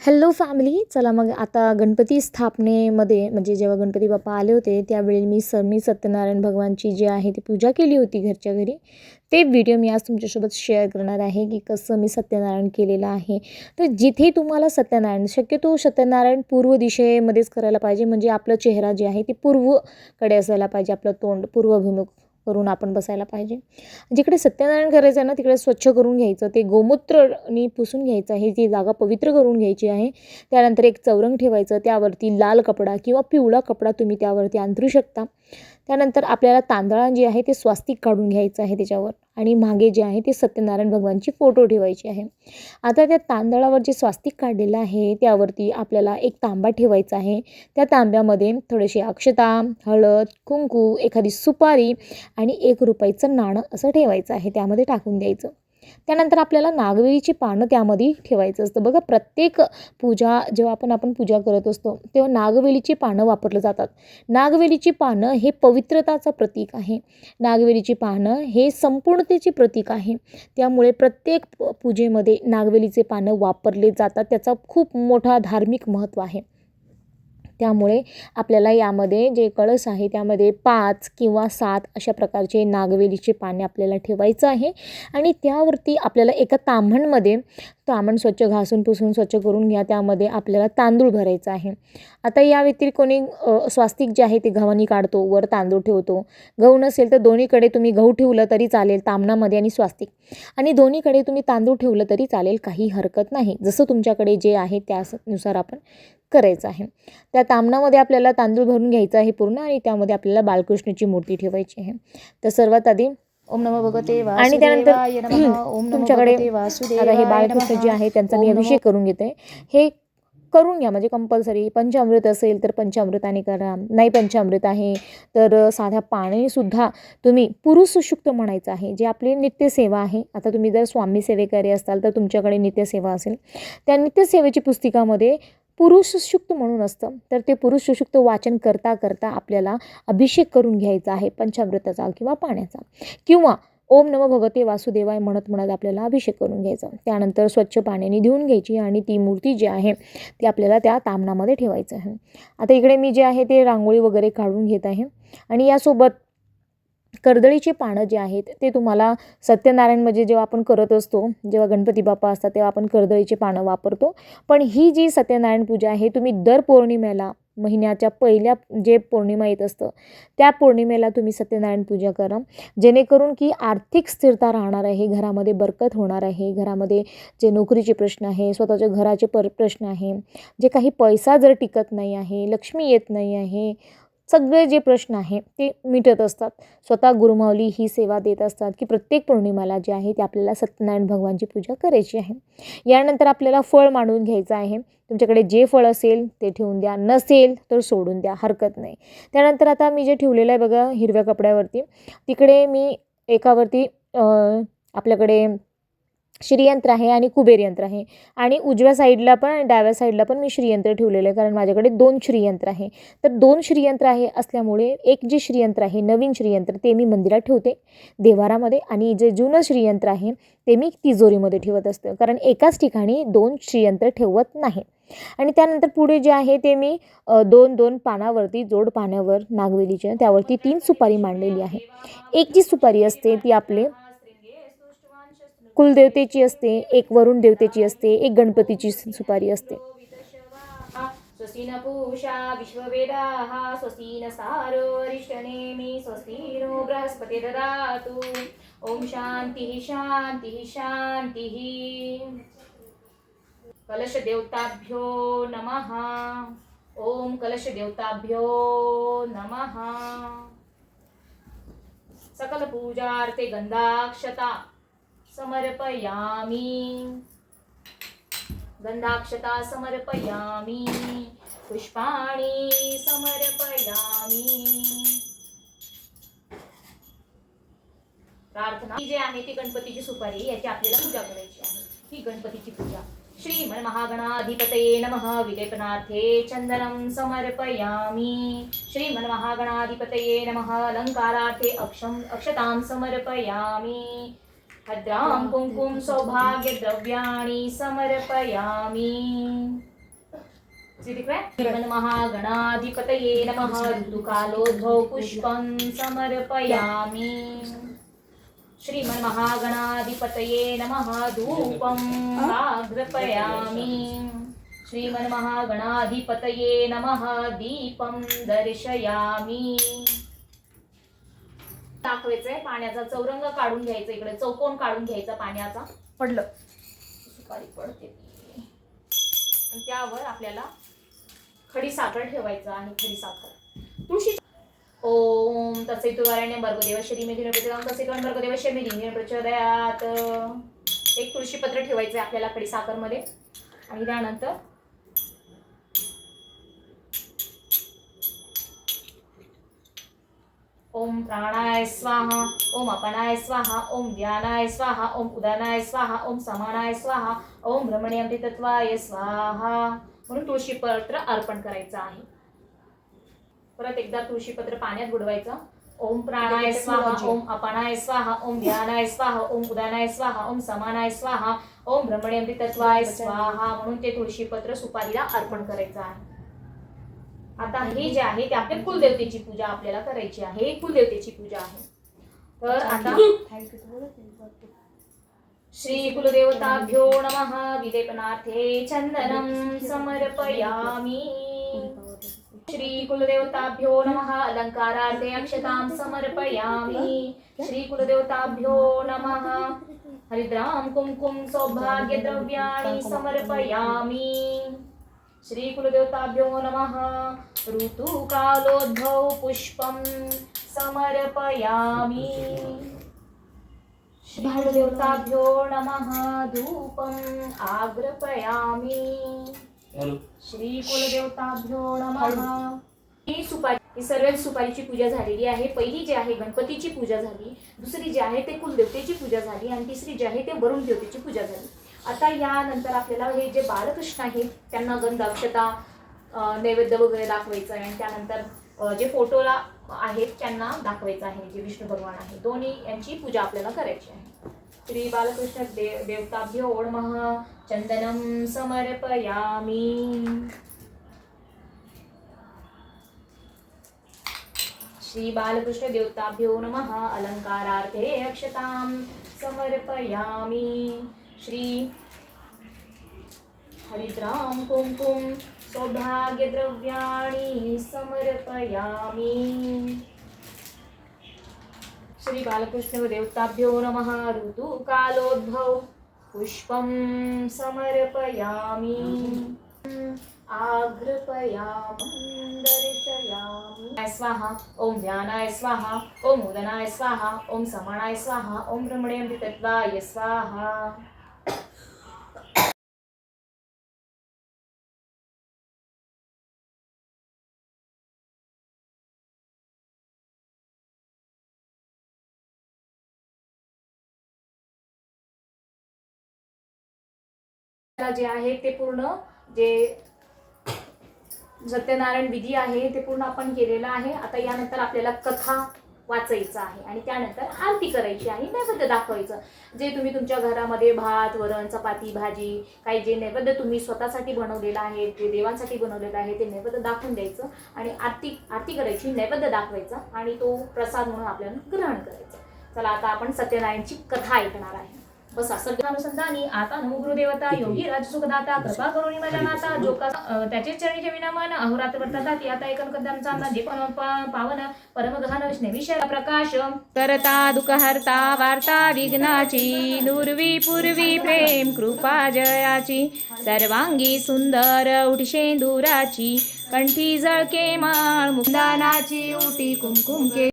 Hello family चला मग आता गणपती स्थापनेमध्ये म्हणजे जेव्हा गणपती बाप्पा आले होते त्यावेळी मी स मी सत्यनारायण भगवानची जी आहे ती पूजा केली होती घरच्या घरी. ते व्हिडिओ मी आज तुमच्यासोबत शेअर करणार आहे की कसं मी सत्यनारायण केलेलं आहे. तर जिथे तुम्हाला सत्यनारायण शक्यतो सत्यनारायण पूर्व दिशेमध्येच करायला पाहिजे म्हणजे आपलं चेहरा जे आहे ते पूर्वकडे असायला पाहिजे आपलं तोंड पूर्वभिमुख. करून आपण बसायला पाहिजे. जिकडे सत्यनारायण करायचं आहे ना तिकडे स्वच्छ करून घ्यायचं. ते गोमूत्रनी पुसून घ्यायचं आहे ती जागा पवित्र करून घ्यायची आहे. त्यानंतर एक चौरंग ठेवायचं त्यावरती लाल कपडा किंवा पिवळा कपडा तुम्ही त्यावरती अंथरू शकता. त्यानंतर आपल्याला तांदळा जे आहे ते स्वास्तिक काढून घ्यायचं आहे त्याच्यावर. आणि मागे जे आहे ते सत्यनारायण भगवानची फोटो ठेवायची आहे. आता त्या तांदळावर जे स्वास्तिक काढलेलं आहे त्यावरती आपल्याला एक तांबा ठेवायचा आहे. त्या तांब्यामध्ये थोडेसे अक्षता हळद कुंकू एखादी सुपारी आणि एक रुपयाचं नाणं असं ठेवायचं आहे. त्यामध्ये टाकून द्यायचं. त्यानंतर आपल्याला नागवेलीची पानं त्यामध्ये ठेवायचं असतं. बघा प्रत्येक पूजा जेव्हा आपण आपण पूजा करत असतो तेव्हा नागवेलीची पानं वापरलं जातात. नागवेलीची पानं हे पवित्रताचं प्रतीक आहे. नागवेलीची पानं हे संपूर्णतेचे प्रतीक आहे. त्यामुळे प्रत्येक पूजेमध्ये नागवेलीचे पानं वापरले जातात. त्याचा खूप मोठा धार्मिक महत्त्व आहे. त्यामुळे आपल्याला यामध्ये जे कळस आहे त्यामध्ये पाच किंवा सात अशा प्रकारचे नागवेलीचे पाने आपल्याला ठेवायचं आहे. आणि त्यावरती आपल्याला एका ताम्हणमध्ये ताम्हण स्वच्छ घासून पुसून स्वच्छ करून घ्या. त्यामध्ये आपल्याला तांदूळ भरायचा आहे. आता या व्यतिरिक्त कोणी स्वास्तिक जे आहे ते गव्हाणी काढतो वर तांदूळ ठेवतो. गहू नसेल तर दोन्हीकडे तुम्ही गहू ठेवलं तरी चालेल तामणामध्ये आणि स्वास्तिक. आणि दोन्हीकडे तुम्ही तांदूळ ठेवलं तरी चालेल काही हरकत नाही. जसं तुमच्याकडे जे आहे त्यानुसार आपण करायचं आहे. त्या तामणामध्ये आपल्याला तांदूळ भरून घ्यायचं आहे पूर्ण आणि त्यामध्ये आपल्याला बालकृष्णाची मूर्ती ठेवायची आहे. तर सर्वात आधी ओम नमो भगवते आणि त्यानंतर तुमच्याकडे आता हे बाळकृष्ण. जे आहे त्यांचा मी अभिषेक करून घेते. हे करून घ्या म्हणजे कंपल्सरी पंचामृत असेल तर पंचामृताने करा. नाही पंचामृत आहे तर साध्या पाणीसुद्धा तुम्ही पुरुष सुषुप्त म्हणायचं आहे जे आपली नित्यसेवा आहे. आता तुम्ही जर स्वामी सेवेकरी असाल तर तुमच्याकडे नित्यसेवा असेल. त्या नित्यसेवेची पुस्तिकामध्ये पुरुष सुषुप्त म्हणून असतं. तर ते पुरुष सुषुप्त वाचन करता करता आपल्याला अभिषेक करून घ्यायचा आहे पंचामृताचा किंवा पाण्याचा. किंवा ओम नमो भगवते वासुदेवाय म्हणत म्हणत आपल्याला अभिषेक करून घ्यायचा. त्यानंतर स्वच्छ पाण्याने धुवून घ्यायची आणि ती मूर्ती जी आहे ती आपल्याला त्या तामणामध्ये ठेवायचं आहे. आता इकडे मी जे आहे ते रांगोळी वगैरे काढून घेत आहे. आणि यासोबत कर्दळीची पानं जे आहेत ते तुम्हाला सत्यनारायण म्हणजे जेव्हा आपण करत असतो जेव्हा गणपती बाप्पा असतात तेव्हा आपण कर्दळीची पानं वापरतो. पण ही जी सत्यनारायण पूजा आहे तुम्ही दर पौर्णिमेला महिन्याच्या पहिल्या जे पौर्णिमा येत असतं त्या पौर्णिमेला तुम्ही सत्यनारायण पूजा करा. जेणेकरून की आर्थिक स्थिरता राहणार आहे घरामध्ये बरकत होणार आहे घरामध्ये जे नोकरीचे प्रश्न आहे स्वतःच्या घराचे पर प्रश्न आहे जे काही पैसा जर टिकत नाही आहे लक्ष्मी येत नाही आहे सगळे जे प्रश्न आहे ते मिटत असतात. स्वतः गुरुमावली ही सेवा देत असतात की प्रत्येक पौर्णिमाला जे आहे ते आपल्याला सत्यनारायण भगवानची पूजा करायची आहे. यानंतर आपल्याला फळ मांडून घ्यायचं आहे. तुमच्याकडे जे फळ असेल ते ठेवून द्या. नसेल तर सोडून द्या. हरकत नाही. त्यानंतर आता मी जे ठेवलेलं आहे बघा हिरव्या कपड्यावरती तिकडे मी एकावरती आपल्याकडे श्रीयंत्र आहे आणि कुबेर यंत्र आहे. आणि उजव्या साईडला पण आणि डाव्या साईडला पण मी श्रीयंत्र ठेवलेलं आहे कारण माझ्याकडे दोन श्रीयंत्र आहे. तर दोन श्रीयंत्र आहे असल्यामुळे एक जे श्रीयंत्र आहे नवीन श्रीयंत्र ते मी मंदिरात ठेवते देवारामध्ये आणि जे जुनं श्रीयंत्र आहे ते मी तिजोरीमध्ये ठेवत असतं कारण एकाच ठिकाणी दोन श्रीयंत्र ठेवत नाही. आणि त्यानंतर पुढे जे आहे ते मी दोन दोन पानावरती जोड पाण्यावर नागवेलीच्या त्यावरती तीन सुपारी मांडलेली आहे. एक जी सुपारी असते ती आपले कुलदेवतेची असते एक वरुण देवतेची असते एक गणपतीची सु- सुपारी असते. स्वस्ति न पूषा विश्ववेदाः स्वस्ति न सारो अरिष्टनेमि स्वस्ति नो बृहस्पति ददातु। ॐ शान्तिः शान्तिः शान्तिः। कलशदेवताभ्यो नमः। ॐ कलशदेवताभ्यो नमः। सकलपूजार्थे गन्धाक्षता। समर्पयामि। गन्धाक्षता समर्पयामि। पुष्पाणि समर्पयामि। प्रार्थना ही जी आहे ती गणपतीची सुपारी याची आपल्याला पूजा करायची आहे. ही गणपतीची पूजा. श्रीमन महागणाधिपतये नमः. विलेपनार्थे चन्दनं समर्पयामि. श्रीमन् महागणाधिपतये नमः. अलङ्कारार्थे अक्षं अक्षतां समर्पयामि. भद्रां कुङ्कुं सौभाग्यद्रव्याणि समर्पयामि। श्रीमन्महागणाधिपतये नमः। ऋतुकालोद्भव पुष्पं समर्पयामि। श्रीमन्महागणाधिपतये नमः। धूपम् आग्रपयामि। श्रीमन्महागणाधिपतये नमः। दीपं दर्शयामि। दाखवायचंय पाण्याचा चौरंग काढून घ्यायचा इकडे चौकोन काढून घ्यायचा पाण्याचा. पडलं. सुपारी पडते आणि त्यावर आपल्याला खडी साखर ठेवायचं आणि खडी साखर. तुळशी ओम तसे तुवारण्य भर्गदेव श्रीमेधी प्रचोदयात तसे तुवार भर्गदेव श्रीमेधी प्रचोदयात. एक तुळशीपत्र ठेवायचं आहे आपल्याला खडी साखरमध्ये. आणि त्यानंतर ओम प्राणाय स्वाहा ओम अपनाय स्वाहा ओम ध्यानाय स्वाहा ओम उदानाय स्वाहा ओम समानाय स्वाहा ओम भ्रमणे तत्वाय स्वाहा. म्हणून तुळशीपत्र अर्पण करायचं आहे. परत एकदा तुळशीपत्र पाण्यात बुडवायचं. ओम प्राणाय स्वाहा ओम अपनाय स्वाहा ओम ध्यानाय स्वाहा ओम उदानाय स्वाहा ओम समानाय स्वाहा ओम भ्रमणे तत्वाय स्वाहा. म्हणून ते तुळशीपत्र सुपारीला अर्पण करायचं आहे. आता हे जे आहे ते आपल्या कुलदेवतेची पूजा आपल्याला करायची आहे. ही कुलदेवतेची पूजा आहे. तर आता श्री कुलदेवताभ्यो नमः. विलेपनाथे चंदनं समर्पयामि. श्री कुलदेवताभ्यो नमः. अलङ्कारार्थे अक्षतां समर्पयामि. श्री कुलदेवताभ्यो नमः. हरिद्रां कुङ्कुं सौभाग्यद्रव्याणि समर्पयामि. श्री कुलदेवताभ्यो नमः। ऋतुकालोद्भव पुष्पं समर्पयामि। श्रीकुलदेवताभ्यो नमः धूपम् आग्रपयामि। श्रीकुलदेवताभ्यो नमः। ही सुपारी ही सर्व सुपारीची पूजा झालेली आहे. पहिली जी आहे गणपतीची पूजा झाली. दुसरी जी आहे ते कुलदेवतेची पूजा झाली. आणि तिसरी जी आहे ते वरुण देवतेची पूजा झाली. आता यानंतर आपल्याला हे जे बालकृष्ण आहेत त्यांना गंध अक्षता नैवेद्य वगैरे दाखवायचं आहे. आणि त्यानंतर जे फोटोला आहेत त्यांना दाखवायचं आहे जे विष्णू भगवान आहे. दोन्ही यांची पूजा आपल्याला करायची आहे. श्री बालकृष्ण देव देवताभ्यो नमः. चंदनम समर्पयामी. श्री बालकृष्ण देवताभ्यो नमः. अलङ्कारार्थे अक्षतां समर्पयामि. श्री हरिद्रां कुङ्कुं सौभाग्यद्रव्याणि समर्पयामि। श्री बालकृष्ण देवताभ्यो नमः ऋतुकालोद्भव पुष्पं समर्पयामि। आग्रपयामि दर्शयामि। स्वाहा ॐ ध्यानाय स्वाहा ॐ उदनाय स्वाहा ॐ समानाय स्वाहा ॐ ब्रह्मणे तत्त्वाय स्वाहा। जे आहे ते पूर्ण जे सत्यनारायण विधी आहे ते पूर्ण आपण केलेलं आहे. आता यानंतर आपल्याला कथा वाचायचं आहे आणि त्यानंतर आरती करायची आहे नैवेद्य दाखवायचं. जे तुम्ही तुमच्या घरामध्ये भात वरण चपाती भाजी काही जे नैवेद्य तुम्ही स्वतःसाठी बनवलेलं आहे जे देवांसाठी बनवलेलं आहे ते नैवेद्य दाखवून द्यायचं आणि आरती आरती करायची नैवेद्य दाखवायचा आणि तो प्रसाद म्हणून आपल्याला ग्रहण करायचा. चला आता आपण सत्यनारायणची कथा ऐकणार आहे. बसा सगळ्यानुसंधानी आता नमो गुरुदेवता योगी राज सुखदाता कृपा करुणी माझ्या माता जो का त्याचे चरणी जेविना मन अहोरात्र वर्तता ती आता एकन कदांचा जे पण पावन परमगहन विषय प्रकाश. करता दुःखहर्ता वार्ता विघ्नाची नुर्वी पूर्वी प्रेम कृपा जयाची. सर्वांगी सुंदर उठशेंदुराची कंठी जळके माळ मुंदानाची उटी कुमकुम के